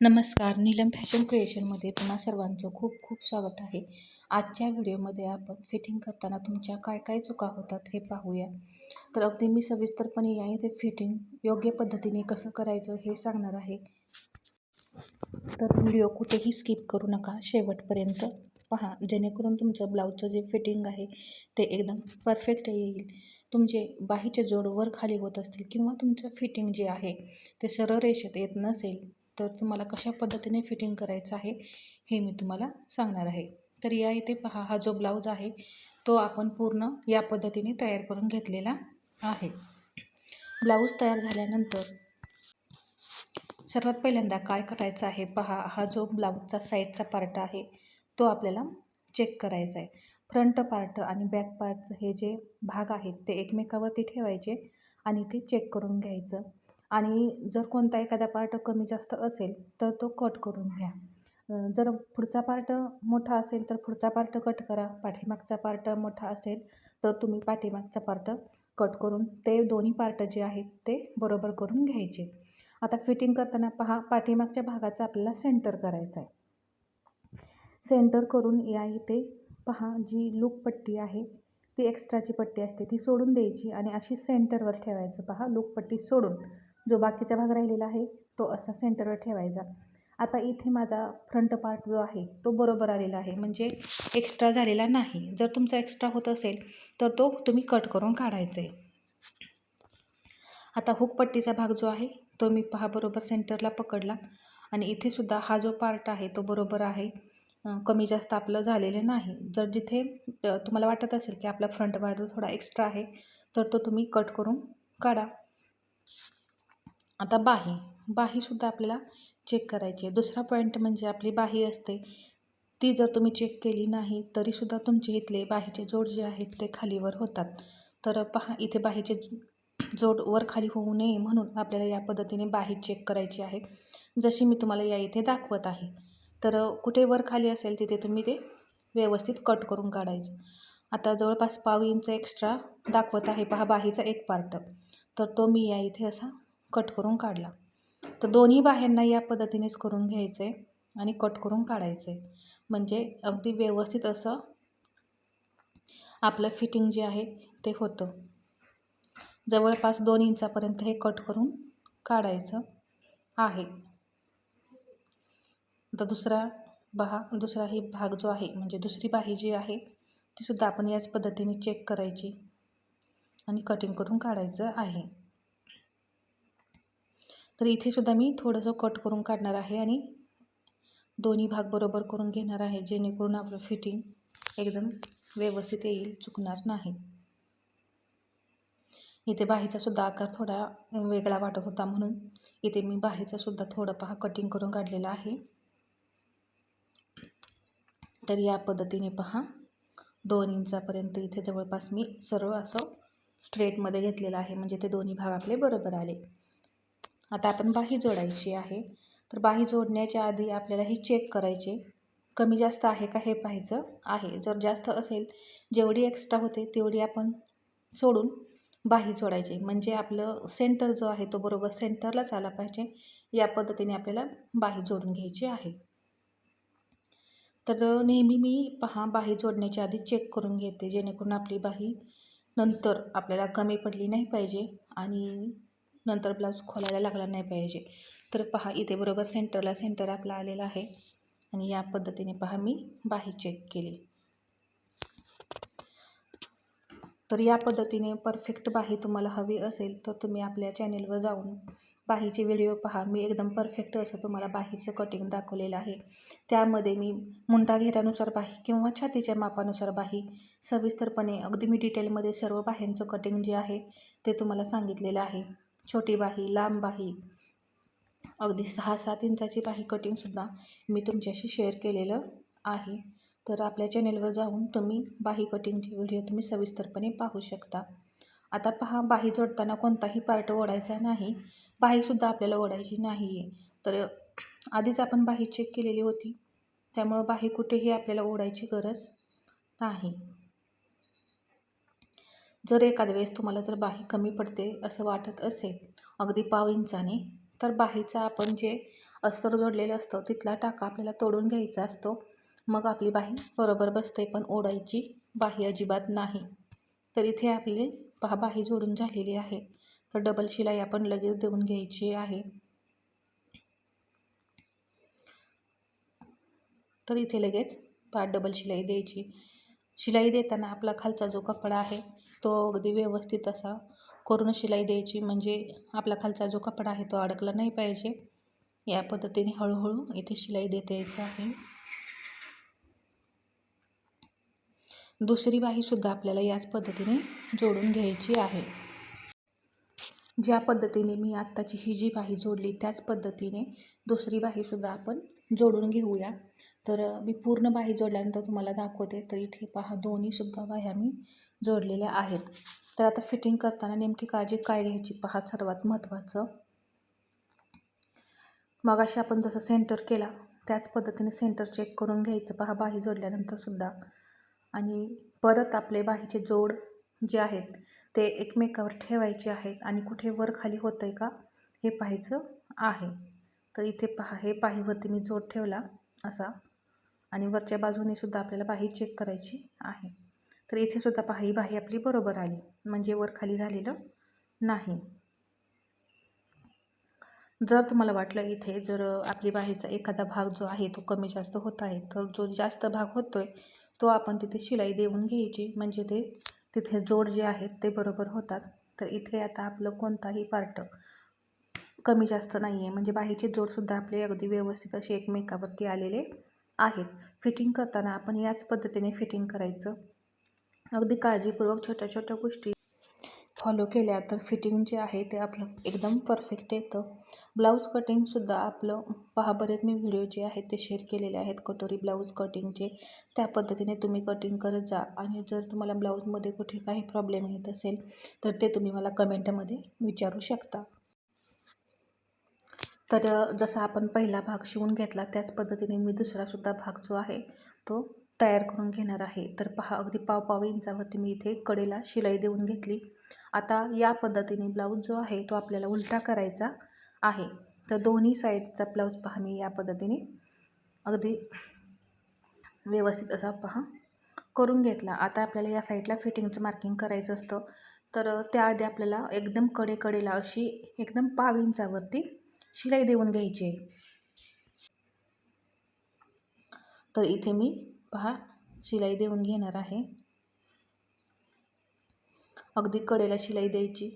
नमस्कार. नीलम फॅशन क्रिएशनमध्ये तुम्हा सर्वांचं खूप खूप स्वागत आहे. आजच्या व्हिडिओमध्ये आपण फिटिंग करताना तुमच्या काय काय चुका होतात हे पाहूया. तर अगदी मी सविस्तरपणे या इथे फिटिंग योग्य पद्धतीने कसं करायचं हे सांगणार आहे. तर व्हिडिओ कुठेही स्किप करू नका. शेवटपर्यंत पहा. जेणेकरून तुमचं ब्लाऊजचं जे फिटिंग आहे ते एकदम परफेक्ट येईल. तुमचे बाहीचे जोड वर खाली होत असतील किंवा तुमचं फिटिंग जे आहे ते सरळ रेषेत येत नसेल तर तुम्हाला कशा पद्धतीने फिटिंग करायचं आहे हे मी तुम्हाला सांगणार आहे. तर या इथे पहा हा जो ब्लाऊज आहे तो आपण पूर्ण या पद्धतीने तयार करून घेतलेला आहे. ब्लाऊज तयार झाल्यानंतर सर्वात पहिल्यांदा काय करायचं आहे पहा हा जो ब्लाऊजचा साईडचा पार्ट आहे तो आपल्याला चेक करायचा आहे फ्रंट पार्ट आणि बॅक पार्टचं हे जे भाग आहेत ते एकमेकावरती ठेवायचे आणि ते चेक करून घ्यायचं. आणि जर कोणता एखादा पार्ट कमी जास्त असेल तर तो कट करून घ्या. जर पुढचा पार्ट मोठा असेल तर पुढचा पार्ट कट करा. पाठीमागचा पार्ट मोठा असेल तर तुम्ही पाठीमागचा पार्ट कट करून ते दोन्ही पार्ट जे आहेत ते बरोबर करून घ्यायचे. आता फिटिंग करताना पहा पाठीमागच्या भागाचा आपल्याला सेंटर करायचा आहे. सेंटर करून या इथे पहा जी लूक पट्टी आहे ती एक्स्ट्राची पट्टी असते ती सोडून द्यायची आणि अशी सेंटरवर ठेवायचं. पहा लूक पट्टी सोडून. जो बाकीचा भाग राहिलेला आहे तो असा सेंटरवर ठेवायचा. आता इथे माझा फ्रंट पार्ट जो आहे तो बरोबर आलेला आहे. म्हणजे एक्स्ट्रा झालेला नाही. जर तुमचा एक्स्ट्रा होत असेल तर तो तुम्ही कट करून काढायचा आहे आता हुकपट्टीचा भाग जो आहे तो मी पहा बरोबर सेंटरला पकडला. आणि इथेसुद्धा हा जो पार्ट आहे तो बरोबर आहे. कमी जास्त आपलं झालेलं नाही. जर जिथे तुम्हाला वाटत असेल की आपला फ्रंट पार्ट थोडा एक्स्ट्रा आहे तर तो तुम्ही कट करून काढा. आता बाही. बाहीसुद्धा आपल्याला चेक करायची आहे. दुसरा पॉईंट म्हणजे आपली बाही असते. ती जर तुम्ही चेक केली नाही तरीसुद्धा तुमचे इथले बाहीचे जोड जे आहेत ते खालीवर होतात. तर पहा इथे बाहीचे जोड वर खाली होऊ नये म्हणून आपल्याला या पद्धतीने बाही चेक करायची आहे. जशी मी तुम्हाला या इथे दाखवत आहे. तर कुठे वर खाली असेल तिथे तुम्ही ते व्यवस्थित कट करून काढायचं. आता जवळपास पाव इंच एक्स्ट्रा दाखवत आहे. पहा बाहीचा एक पार्ट तर तो मी या इथे असा कट करून काढला. तर दोन्ही बाह्यांना या पद्धतीनेच करून घ्यायचं आहे आणि कट करून काढायचं. आहे म्हणजे अगदी व्यवस्थित असं आपलं फिटिंग जे आहे ते होतं. जवळपास दोन इंचापर्यंत हे कट करून काढायचं आहे. आता दुसरा बहा दुसराही भाग जो आहे म्हणजे दुसरी बाही जी आहे तीसुद्धा आपण याच पद्धतीने चेक करायची आणि कटिंग करून काढायचं आहे. तर इथे सुद्धा मी थोडंसं कट करून काढणार आहे आणि दोन्ही भाग बरोबर करून घेणार आहे जेणेकरून आपलं फिटिंग एकदम व्यवस्थित येईल चुकणार नाही. इथे बाहीचा सुद्धा आकार थोडा वेगळा वाटत होता म्हणून इथे मी बाहीचा सुद्धा थोडं पहा कटिंग करून काढलेला आहे. तर या पद्धतीने पहा दोन इंचापर्यंत इथे जवळपास मी सरळ असं स्ट्रेटमध्ये घेतलेलं आहे म्हणजे ते दोन्ही भाग आपले बरोबर आले. आता आपण बाही जोडायची आहे. तर बाही जोडण्याच्या आधी आपल्याला हे चेक करायचे. कमी जास्त आहे का हे पाहायचं आहे. जर जास्त असेल जेवढी एक्स्ट्रा होते तेवढी आपण सोडून बाही जोडायची. म्हणजे आपलं सेंटर जो आहे तो बरोबर सेंटरलाच आला पाहिजे. या पद्धतीने आपल्याला बाही जोडून घ्यायची आहे. तर नेहमी मी पहा बाही जोडण्याच्या आधी चेक करून घेते. जेणेकरून आपली बाही नंतर आपल्याला कमी पडली नाही पाहिजे आणि नंतर ब्लाऊज खोलायला लागला नाही पाहिजे. तर पहा इथे बरोबर सेंटरला सेंटर आपला आलेला आहे. आणि या पद्धतीने पहा मी बाही चेक केली. तर या पद्धतीने परफेक्ट बाही तुम्हाला हवी असेल तर तुम्ही आपल्या चॅनेलवर जाऊन बाहीचे व्हिडिओ पहा. मी एकदम परफेक्ट असं तुम्हाला बाहीचं कटिंग दाखवलेलं आहे. त्यामध्ये मी मुंडा घेऱ्यानुसार बाही किंवा छातीच्या मापानुसार बाही सविस्तरपणे अगदी मी डिटेलमध्ये सर्व बाह्यांचं कटिंग जे आहे ते तुम्हाला सांगितलेलं आहे. छोटी बाही लांब बाही. अगदी सहा सात इंचाची बाही कटिंगसुद्धा मी तुमच्याशी शेअर केलेलं आहे. तर आपल्या चॅनेलवर जाऊन तुम्ही बाही कटिंगचे व्हिडिओ तुम्ही सविस्तरपणे पाहू शकता. आता पहा बाही जोडताना कोणताही पार्ट ओढायचा नाही. बाहीसुद्धा आपल्याला ओढायची नाही आहे तर आधीच आपण बाही चेक केलेली होती. त्यामुळं बाही कुठेही आपल्याला ओढायची गरज नाही. जर एखाद्या वेळेस तुम्हाला जर बाही कमी पडते असं वाटत असेल अगदी पाव इंचाने तर बाहीचा आपण जे अस्तर जोडलेलं असतं तिथला टाका आपल्याला तोडून घ्यायचा असतो. मग आपली बाही बरोबर बसते पण ओढायची बाही अजिबात नाही. तर इथे आपली पहा बाही जोडून झालेली आहे. तर डबल शिलाई आपण लगेच देऊन घ्यायची आहे. तर इथे लगेच पाच डबल शिलाई द्यायची. शिलाई देताना आपला खालचा जो कपडा आहे तो अगदी व्यवस्थित असा करून शिलाई द्यायची. म्हणजे आपला खालचा जो कपडा आहे तो अडकला नाही पाहिजे. या पद्धतीने हळूहळू इथे शिलाई देता यायचं आहे. दुसरी बाहीसुद्धा आपल्याला याच पद्धतीने जोडून घ्यायची आहे. ज्या पद्धतीने मी आत्ताची ही जी बाही जोडली त्याच पद्धतीने दुसरी बाहीसुद्धा आपण जोडून घेऊया. तर मी पूर्ण बाही जोडल्यानंतर तुम्हाला दाखवते. तर इथे पहा दोन्हीसुद्धा बाह्या मी जोडलेल्या आहेत. तर आता फिटिंग करताना नेमकी काळजी काय घ्यायची पहा सर्वात महत्त्वाचं. मग अशी आपण जसं सेंटर केला त्याच पद्धतीने सेंटर चेक करून घ्यायचं पहा बाही जोडल्यानंतरसुद्धा आणि परत आपले बाहीचे जोड जे आहेत ते एकमेकावर ठेवायचे आहेत. आणि कुठे वर खाली होतं आहे का हे पाहायचं आहे. तर इथे पहा हे पाहीवरती मी जोड ठेवला असा. आणि वरच्या बाजूने सुद्धा आपल्याला बाही चेक करायची आहे. तर इथे सुद्धा पहा बाही आपली बरोबर आली. म्हणजे वर खाली झालेलं नाही. जर तुम्हाला वाटलं इथे जर आपली बाहेरचा एखादा भाग जो आहे तो कमी जास्त होत आहे तर जो जास्त भाग होतो आहे तो आपण तिथे शिलाई देऊन घ्यायची. म्हणजे ते तिथे जोड जे आहेत ते बरोबर होतात. तर इथे आता आपलं कोणताही पार्ट कमी जास्त नाही आहे म्हणजे बाहेरचे जोडसुद्धा आपले अगदी व्यवस्थित असे एकमेकावरती आलेले आहेत. फिटिंग करताना आपण याच पद्धतीने फिटिंग करायचं. अगदी काळजीपूर्वक छोट्या छोट्या गोष्टी फॉलो केल्या तर फिटिंग जे आहे ते आपलं एकदम परफेक्ट येतं. ब्लाऊज कटिंगसुद्धा आपलं पहा बरेच मी व्हिडिओ जे आहेत ते शेअर केलेले आहेत. कटोरी ब्लाऊज कटिंगचे त्या पद्धतीने तुम्ही कटिंग करत जा. आणि जर तुम्हाला ब्लाऊजमध्ये कुठे काही प्रॉब्लेम येत असेल तर ते तुम्ही मला कमेंटमध्ये विचारू शकता. तर जसा आपण पहिला भाग शिवून घेतला त्याच पद्धतीने मी दुसरासुद्धा भाग जो आहे तो तयार करून घेणार आहे. तर पहा अगदी पाव पाव इंचावरती मी इथे कडेला शिलाई देऊन घेतली. आता या पद्धतीने ब्लाऊज जो आहे तो आपल्याला उलटा करायचा आहे. तर दोन्ही साईडचा ब्लाऊज पहा मी या पद्धतीने. अगदी व्यवस्थित असा पहा करून घेतला. आता आपल्याला या साईडला फिटिंगचं मार्किंग करायचं असतं. तर त्याआधी आपल्याला एकदम कडे कडेला अशी एकदम पाव इंचावरती शिलाई देऊन घ्यायची आहे. तर इथे मी पहा शिलाई देऊन घेणार आहे. अगदी कडेला शिलाई द्यायची.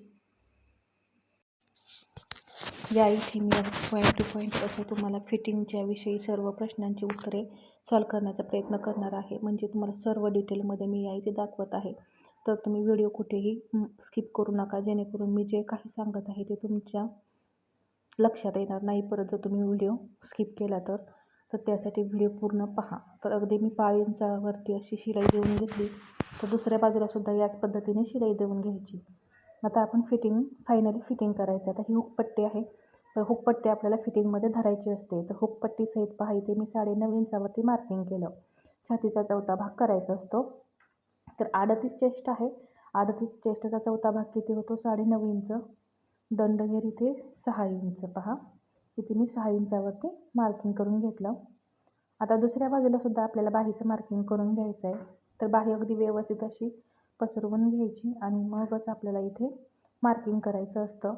या इथे मी पॉईंट टू पॉईंट असं तुम्हाला फिटिंगच्या विषयी सर्व प्रश्नांची उत्तरे सॉल्व करण्याचा प्रयत्न करणार आहे. म्हणजे तुम्हाला सर्व डिटेलमध्ये मी या इथे दाखवत आहे. तर तुम्ही व्हिडिओ कुठेही स्किप करू नका. जेणेकरून मी जे काही सांगत आहे ते तुमच्या लक्षात येणार नाही. परत जर तुम्ही व्हिडिओ स्किप केला तर तर त्यासाठी व्हिडिओ पूर्ण पहा. तर अगदी मी पाव अशी शिलाई देऊन घेतली. तर दुसऱ्या बाजूलासुद्धा याच पद्धतीने शिलाई देऊन घ्यायची. आता आपण फिटिंग फायनली फिटिंग करायचं. आता ही हुकपट्टी आहे. तर हुकपट्टी आपल्याला फिटिंगमध्ये धरायची असते. तर हुकपट्टी सहित पहा इथे मी साडे नऊ इंचावरती मार्किंग केलं. छातीचा चौथा भाग करायचा असतो. तर अडतीस चेस्ट आहे. अडतीस चेस्टचा चौथा भाग किती होतो? साडे नऊ इंच. दंडघेर इथे सहा इंच पहा. इथे मी सहा इंचावरती मार्किंग करून घेतलं. आता दुसऱ्या बाजूला सुद्धा आपल्याला बाहीचं मार्किंग करून घ्यायचं आहे. तर बाही अगदी व्यवस्थित अशी पसरवून घ्यायची आणि मगच आपल्याला इथे मार्किंग करायचं असतं.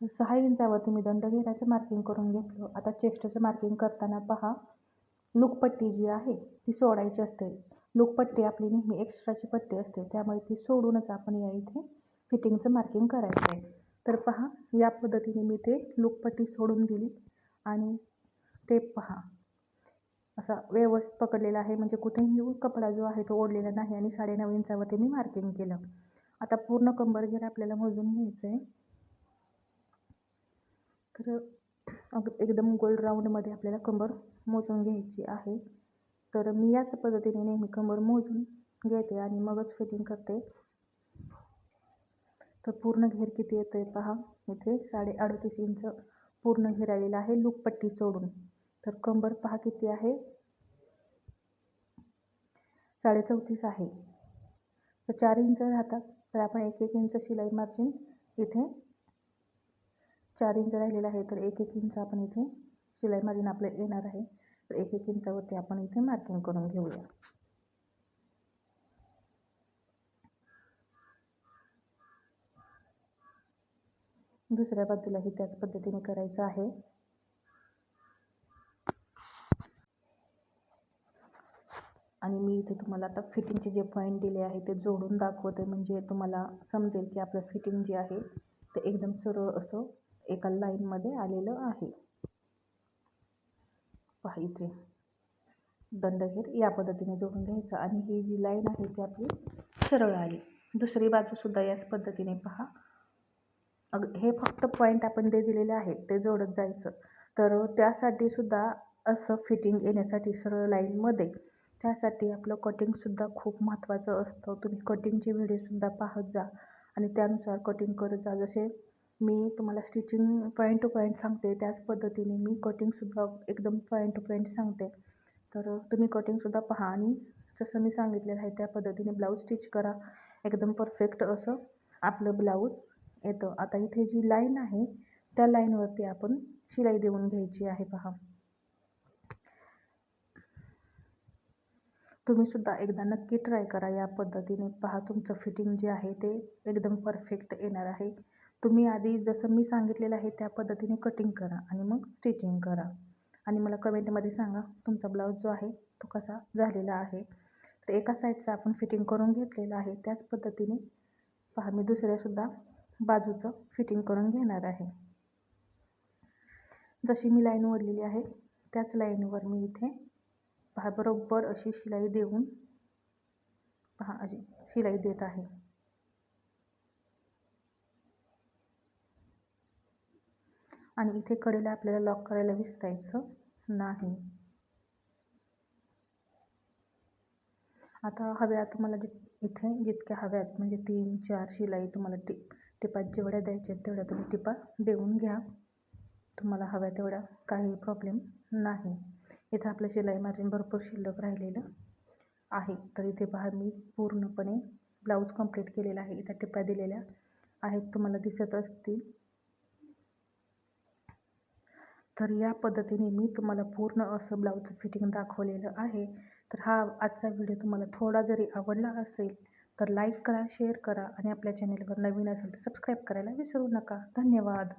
तर सहा इंचावरती मी दंडघेराचं मार्किंग करून घेतलं. आता चेस्टचं मार्किंग करताना पहा. लुकपट्टी जी आहे ती सोडायची असते. लुकपट्टी आपली नेहमी एक्स्ट्राची पट्टी असते. त्यामुळे ती सोडूनच आपण या इथे फिटिंगचं मार्किंग करायचं आहे. तर पहा या पद्धतीने मी ते लुकपट्टी सोडून दिली आणि टेप पहा. असा व्यवस्थित पकडलेला आहे म्हणजे कुठेही कपडा जो आहे तो ओढलेला नाही आणि साडेनऊ इंचावरती मी मार्किंग केलं. आता पूर्ण कंबर घेर आपल्याला मोजून घ्यायचं आहे तर एकदम गोल राऊंडमध्ये आपल्याला कंबर मोजून घ्यायची आहे. तर मी याच पद्धतीने नेहमी कंबर मोजून घेते आणि मगच फिटिंग करते. तर पूर्ण घेर किती येतो आहे पहा. इथे साडे अडतीस इंच पूर्ण घेर आलेला आहे लूकपट्टी सोडून. तर कंबर पहा किती आहे. साडे चौतीस आहे. तर चार इंच राहतात. तर आपण एक एक इंच शिलाई मार्जिन इथे चार इंच राहिलेलं आहे. तर एक एक इंच आपण इथे शिलाई मार्जिन आपलं येणार आहे. तर एक एक इंचावरती आपण इथे मार्किंग करून घेऊया. दुसऱ्या बाजूलाही त्याच पद्धतीने करायचं आहे. आणि मी इथे तुम्हाला आता फिटिंगचे जे पॉईंट दिले आहे ते जोडून दाखवते. म्हणजे तुम्हाला समजेल की आपलं फिटिंग जे आहे ते एकदम सरळ असं एका लाईनमध्ये आलेलं आहे. पहा इथे. दंडघेर या पद्धतीने जोडून घ्यायचं. आणि ही जी लाईन आहे ती आपली सरळ आली दुसरी बाजूसुद्धा याच पद्धतीने पहा. अग हे फक्त पॉईंट आपण जे दिलेले आहेत ते जोडत जायचं. तर त्यासाठी सुद्धा असं फिटिंग येण्यासाठी सरळ लाईनमध्ये त्यासाठी आपलं कटिंगसुद्धा खूप महत्त्वाचं असतं. तुम्ही कटिंगचे व्हिडिओसुद्धा पाहत जा आणि त्यानुसार कटिंग करत जा. जसे मी तुम्हाला स्टिचिंग पॉईंट टू पॉईंट सांगते त्याच पद्धतीने मी कटिंगसुद्धा एकदम पॉईंट टू पॉईंट सांगते. तर तुम्ही कटिंगसुद्धा पहा आणि जसं मी सांगितलेलं आहे त्या पद्धतीने ब्लाऊज स्टिच करा. एकदम परफेक्ट असं आपलं ब्लाऊज येतं. आता इथे जी लाईन आहे त्या लाईनवरती आपण शिलाई देऊन घ्यायची आहे पहा. तुम्ही सुद्धा एकदा नक्की ट्राय करा या पद्धतीने. पहा तुमचं फिटिंग जे आहे ते एकदम परफेक्ट येणार आहे. तुम्ही आधी जसं मी सांगितलेलं आहे त्या पद्धतीने कटिंग करा आणि मग स्टिचिंग करा. आणि मला कमेंटमध्ये सांगा तुमचा ब्लाऊज जो आहे तो कसा झालेला आहे? तर एका साईडचं आपण फिटिंग करून घेतलेलं आहे. त्याच पद्धतीने पहा मी दुसऱ्यासुद्धा बाजूचं फिटिंग करून घेणार आहे. जशी मी लाईन ओढलेली आहे त्याच लाईनवर मी इथे पहा बरोबर अशी शिलाई देऊन पहा अशी शिलाई देत आहे. आणि इथे कडेला आपल्याला लॉक करायला विसरायचं नाही. आता हव्या तुम्हाला जित इथे जितक्या हव्यात म्हणजे तीन चार शिलाई तुम्हाला ती टिपा जेवढ्या द्यायच्या आहेत तेवढ्या तुम्ही टिपा देऊन घ्या. तुम्हाला हव्या तेवढ्या काही प्रॉब्लेम नाही. इथं आपलं शिलाई मार्जिन भरपूर शिल्लक राहिलेलं आहे. तर इथे पहा मी पूर्णपणे ब्लाऊज कंप्लीट केलेला आहे. इथं टिप्या दिलेल्या आहेत तुम्हाला दिसत असतील. तर या पद्धतीने मी तुम्हाला पूर्ण असं ब्लाऊजचं फिटिंग दाखवलेलं आहे. तर हा आजचा व्हिडिओ तुम्हाला थोडा जरी आवडला असेल तर लाईक करा शेअर करा आणि आपल्या चॅनेलवर नवीन असेल तर सबस्क्राईब करायला विसरू नका. धन्यवाद.